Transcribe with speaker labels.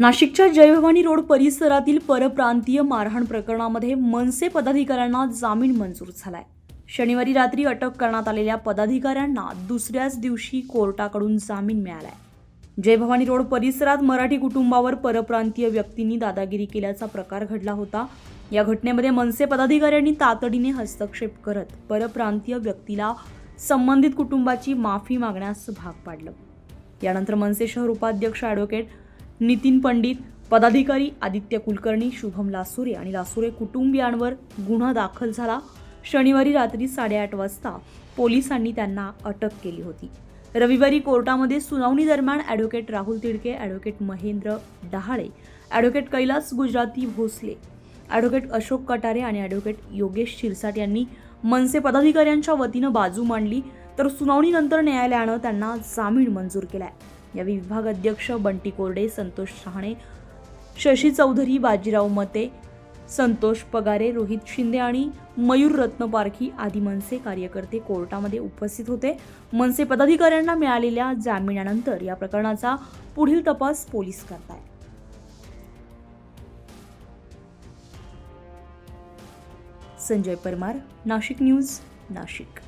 Speaker 1: नाशिकच्या जयभवानी रोड परिसरातील परप्रांतीय मारहाण प्रकरणामध्ये मनसे पदाधिकाऱ्यांना जामीन मंजूर झालाय. शनिवारी रात्री अटक करण्यात आलेल्या पदाधिकाऱ्यांना दुसऱ्याच दिवशी कोर्टाकडून जामीन मिळालाय. जयभवानी रोड परिसरात मराठी कुटुंबावर परप्रांतीय व्यक्तींनी दादागिरी केल्याचा प्रकार घडला होता. या घटनेमध्ये मनसे पदाधिकाऱ्यांनी तातडीने हस्तक्षेप करत परप्रांतीय व्यक्तीला संबंधित कुटुंबाची माफी मागण्यास भाग पाडलं. यानंतर मनसे शहर उपाध्यक्ष ॲडव्होकेट नितीन पंडित पदाधिकारी आदित्य कुलकर्णी शुभम लासुरे आणि लासुरे कुटुंबियांवर गुन्हा दाखल झाला. शनिवारी रात्री साडेआठ वाजता पोलिसांनी त्यांना अटक केली होती. रविवारी कोर्टामध्ये सुनावणी दरम्यान advocate Rahul Tidke advocate Mahendra Dahale advocate Kailas Gujarati Bhosale advocate Ashok Katare आणि ॲडव्होकेट योगेश शिरसाट यांनी मनसे पदाधिकाऱ्यांच्या वतीनं बाजू मांडली. तर सुनावणीनंतर न्यायालयानं त्यांना जामीन मंजूर केला आहे विभाग अध्यक्ष बंटी कोरडे संतोष शहाणे शशी चौधरी बाजीराव मते संतोष पगारे रोहित शिंदे आणि मयूर रत्न पारखी आदी मनसे कार्यकर्ते कोर्टामध्ये उपस्थित होते. मनसे पदाधिकाऱ्यांना मिळालेल्या जामिनानंतर या प्रकरणाचा पुढील तपास पोलीस करत आहेत संजय परमार नाशिक न्यूज नाशिक.